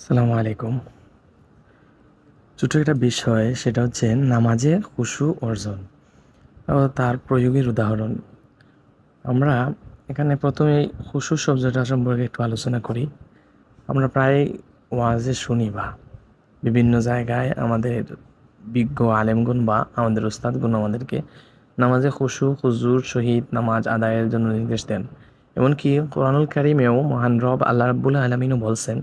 আসসালামু আলাইকুম। ছোটো একটা বিষয়, সেটা হচ্ছে নামাজে খুশু অর্জন তার প্রয়োগের উদাহরণ। আমরা এখানে প্রথমে খুশু শব্দটা সম্পর্কে একটু আলোচনা করি। আমরা প্রায় ওয়াজে শুনি বা বিভিন্ন জায়গায় আমাদের বিজ্ঞ আলেমগুন বা আমাদের উস্তাদগুন আমাদেরকে নামাজে খুশু, হুজুর, শহীদ, নামাজ আদায়ের জন্য নির্দেশ দেন। এমনকি কোরআনুল কারিমেও মহান রব আল্লাহ রাব্বুল আলমিনও বলছেন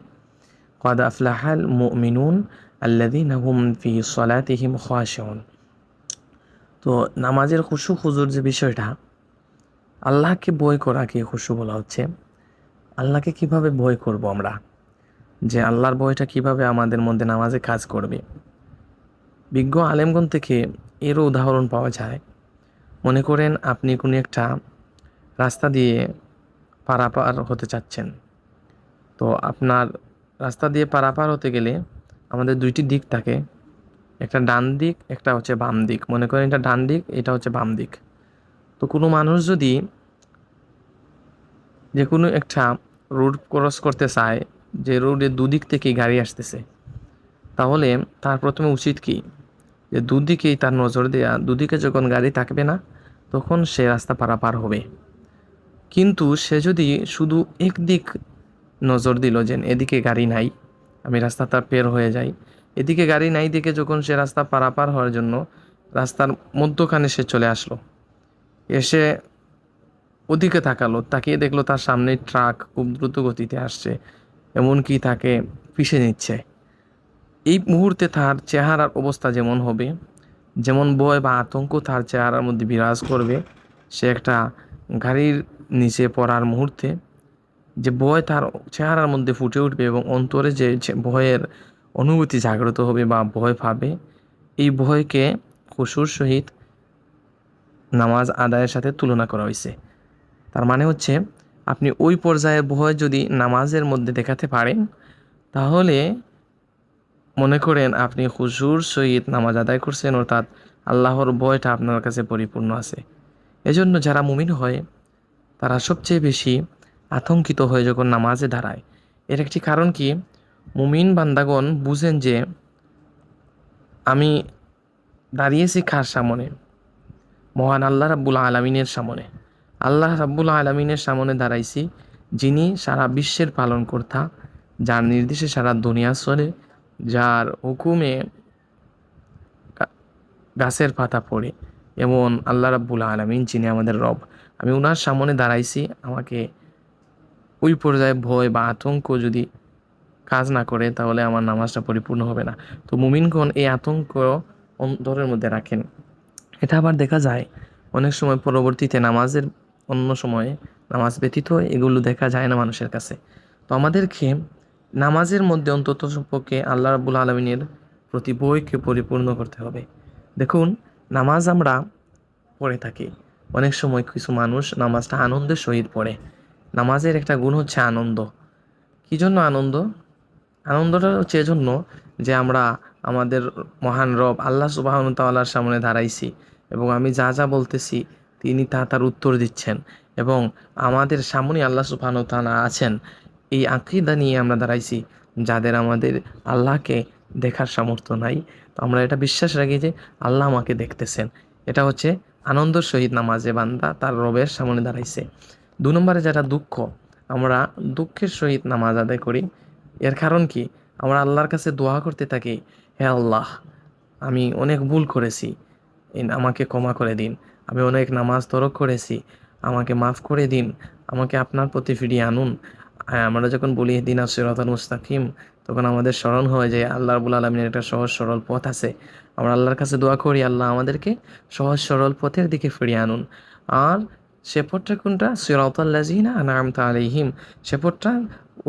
কদ আফলাহাল মিনুন আল্লাদিন হুম ফি সলাতিহিম খোয়াশন তো নামাজের খুশু খুজুর যে বিষয়টা, আল্লাহকে বই করাকে খুশু বলা হচ্ছে? আল্লাহকে কীভাবে বই করব আমরা? যে আল্লাহর বইটা কীভাবে আমাদের মধ্যে নামাজে কাজ করবে? বিজ্ঞ আলেমগঞ্জ থেকে এরও উদাহরণ পাওয়া যায়। মনে করেন আপনি কোনো একটা রাস্তা দিয়ে পারাপার হতে চাচ্ছেন। তো আপনার রাস্তা দিয়ে পারাপার হতে গেলে আমাদের দুইটি দিক থাকে। একটা ডান দিক, একটা হচ্ছে বাম দিক। মনে করেন এটা ডান দিক, এটা হচ্ছে বাম দিক। তো কোনো মানুষ যদি যে কোনো একটা রোড ক্রস করতে চায়, যে রোডের দুদিক থেকেই গাড়ি আসতেছে, তাহলে তার প্রথমে উচিত কি? যে দুদিকেই তার নজর দেয়া, দুদিকে যখন গাড়ি থাকবে না, তখন সে রাস্তা পারাপার হবে। কিন্তু সে যদি শুধু একদিক নজর দিল যে এদিকে গাড়ি নাই, আমি রাস্তাটা পের হয়ে যাই। এদিকে গাড়ি নাই দেখে যখন সে রাস্তা পারাপার হওয়ার জন্য রাস্তার মধ্যখানে সে চলে আসলো। এসে ওদিকে তাকালো, তাকিয়ে দেখল তার সামনে ট্রাক খুব দ্রুত গতিতে আসছে, এমনকি তাকে পিষে নিচ্ছে। এই মুহূর্তে তার চেহারার অবস্থা যেমন হবে, যেমন ভয় বা আতঙ্ক তার চেহারার মধ্যে বিরাজ করবে, সে একটা গাড়ির নিচে পড়ার মুহূর্তে যে ভয় তার চেহারার মধ্যে ফুটে উঠবে এবং অন্তরে যে ভয়ের অনুভূতি জাগ্রত হবে বা ভয় পাবে, এই ভয়কে খুশুর সহিত নামাজ আদায়ের সাথে তুলনা করা হয়েছে। তার মানে হচ্ছে, আপনি ওই পর্যায়ের ভয় যদি নামাজের মধ্যে দেখাতে পারেন, তাহলে মনে করেন আপনি খুশুর সহিত নামাজ আদায় করছেন, অর্থাৎ আল্লাহর ভয়টা আপনার কাছে পরিপূর্ণ আছে। এজন্য যারা মুমিন হয়, তারা সবচেয়ে বেশি আতঙ্কিত হয়ে যখন নামাজে দাঁড়ায়। এর একটি কারণ কি? মুমিন বান্দাগণ বুঝেন যে আমি দাঁড়িয়েছি কার সামনে? মহান আল্লাহ রাব্বুল আলমিনের সামনে। আল্লাহ রাব্বুল আলমিনের সামনে দাঁড়াইছি, যিনি সারা বিশ্বের পালন কর্তা যার নির্দেশে সারা দুনিয়া চলে, যার হুকুমে গাছের পাতা পড়ে এমন আল্লাহ রাব্বুল আলমিন যিনি আমাদের রব। আমি ওনার সামনে দাঁড়াইছি, আমাকে ওই পর্যায়ে ভয় বা আতঙ্ক যদি কাজ না করে, তাহলে আমার নামাজটা পরিপূর্ণ হবে না। তো মুমিনগণ এই আতঙ্ক অন্তরের মধ্যে রাখেন। এটা আবার দেখা যায়, অনেক সময় পরবর্তীতে নামাজের অন্য সময়ে নামাজ ব্যতীত এগুলো দেখা যায় না মানুষের কাছে। তো আমাদেরকে নামাজের মধ্যে অন্তত সম্পর্কে আল্লাহ রাবুল আলমিনের প্রতি বইকে পরিপূর্ণ করতে হবে। দেখুন, নামাজ আমরা পড়ে থাকি। অনেক সময় কিছু মানুষ নামাজটা আনন্দের সহিত পড়ে। নামাজের একটা গুণ হচ্ছে আনন্দ। কী জন্য আনন্দ? আনন্দটা হচ্ছে এজন্য যে আমরা আমাদের মহান রব আল্লাহ সুবাহতাল্লাহর সামনে দাঁড়াইছি এবং আমি যা যা বলতেছি তিনি তা তার উত্তর দিচ্ছেন এবং আমাদের সামনে আল্লাহ সুবাহতালা আছেন। এই আঁকিদা নিয়ে আমরা দাঁড়াইছি যাদের আমাদের আল্লাহকে দেখার সামর্থ্য নাই। তো আমরা এটা বিশ্বাস রাখি যে আল্লাহ আমাকে দেখতেছেন। এটা হচ্ছে আনন্দর সহিত নামাজে বান্দা তার রবের সামনে দাঁড়াইছে। দু নম্বরে যেটা দুঃখ, আমরা দুঃখের সহিত নামাজ আদায় করি। এর কারণ কি? আমরা আল্লাহর কাছে দোয়া করতে থাকি, হে আল্লাহ, আমি অনেক ভুল করেছি। আমাকে ক্ষমা করে দিন। আমি অনেক নামাজ তরক করেছি। আমাকে মাফ করে দিন। আমাকে আপনার প্রতি ফিরিয়ে আনুন। আমরা যখন বলি দিন আসিরতাল মুস্তাকিম, তখন আমাদের স্মরণ হয় যে, আল্লাহ রবুল আলমিনের একটা সহজ সরল পথ আছে। আমরা আল্লাহর কাছে দোয়া করি, আল্লাহ আমাদেরকে সহজ সরল পথের দিকে ফিরিয়ে আনুন। আর সে পথটা কোনটা? সিরাতাল্লাজিনা আনামতা আলিহিম সে পথটা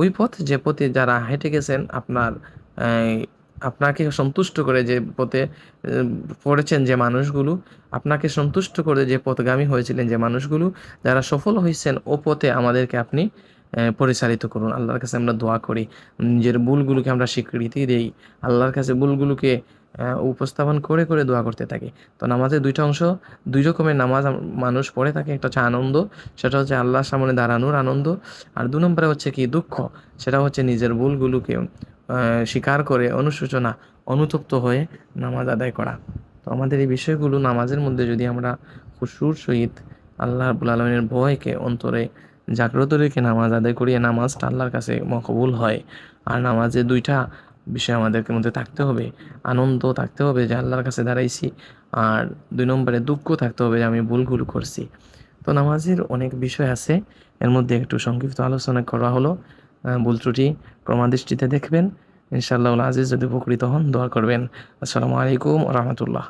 ওই পথ যে পথে যারা হেঁটে গেছেন, আপনার আপনাকে সন্তুষ্ট করে যে পথে পড়েছেন যে মানুষগুলো, আপনাকে সন্তুষ্ট করে যে পথগামী হয়েছিলেন যে মানুষগুলো, যারা সফল হয়েছেন, ও পথে আমাদেরকে আপনি পরিচালিত করুন। আল্লাহর কাছে আমরা দোয়া করি। নিজের ভুলগুলোকে আমরা স্বীকৃতি দেই। আল্লাহর কাছে ভুলগুলোকে উপস্থাপন করে করে দোয়া করতে থাকি। তো নামাজের দুইটা অংশ, দুই রকমের নামাজ মানুষ পড়ে থাকে। একটা হচ্ছে আনন্দ, সেটা হচ্ছে আল্লাহর সামনে দাঁড়ানোর আনন্দ। আর দু নম্বরে হচ্ছে কি, দুঃখ, সেটা হচ্ছে নিজের ভুলগুলোকে স্বীকার করে, অনুশোচনা, অনুতপ্ত হয়ে নামাজ আদায় করা। তো আমাদের এই বিষয়গুলো নামাজের মধ্যে যদি আমরা খুশুর সহিত আল্লাহ রাব্বুল আলমিনের ভয়কে অন্তরে জাগ্রত রেখে নামাজ আদায় করিয়ে নামাজটা আল্লাহর কাছে মকবুল হয়। আর নামাজে দুইটা বিষয় আমাদেরকে মধ্যে থাকতে হবে। আনন্দ থাকতে হবে যে আল্লাহর কাছে দাঁড়াইছি আর দুই নম্বরে দুঃখ থাকতে হবে যে আমি ভুলগুলো করছি। তো নামাজের অনেক বিষয় আছে, এর মধ্যে একটু সংক্ষিপ্ত আলোচনা করা হলো। ভুল ত্রুটি ক্রমাদৃষ্টিতে দেখবেন। ইনশাআল্লাহ আজিজ যদি উপকৃত হন, দোয়া করবেন। আসসালামু আলাইকুম রহমতুল্লাহ।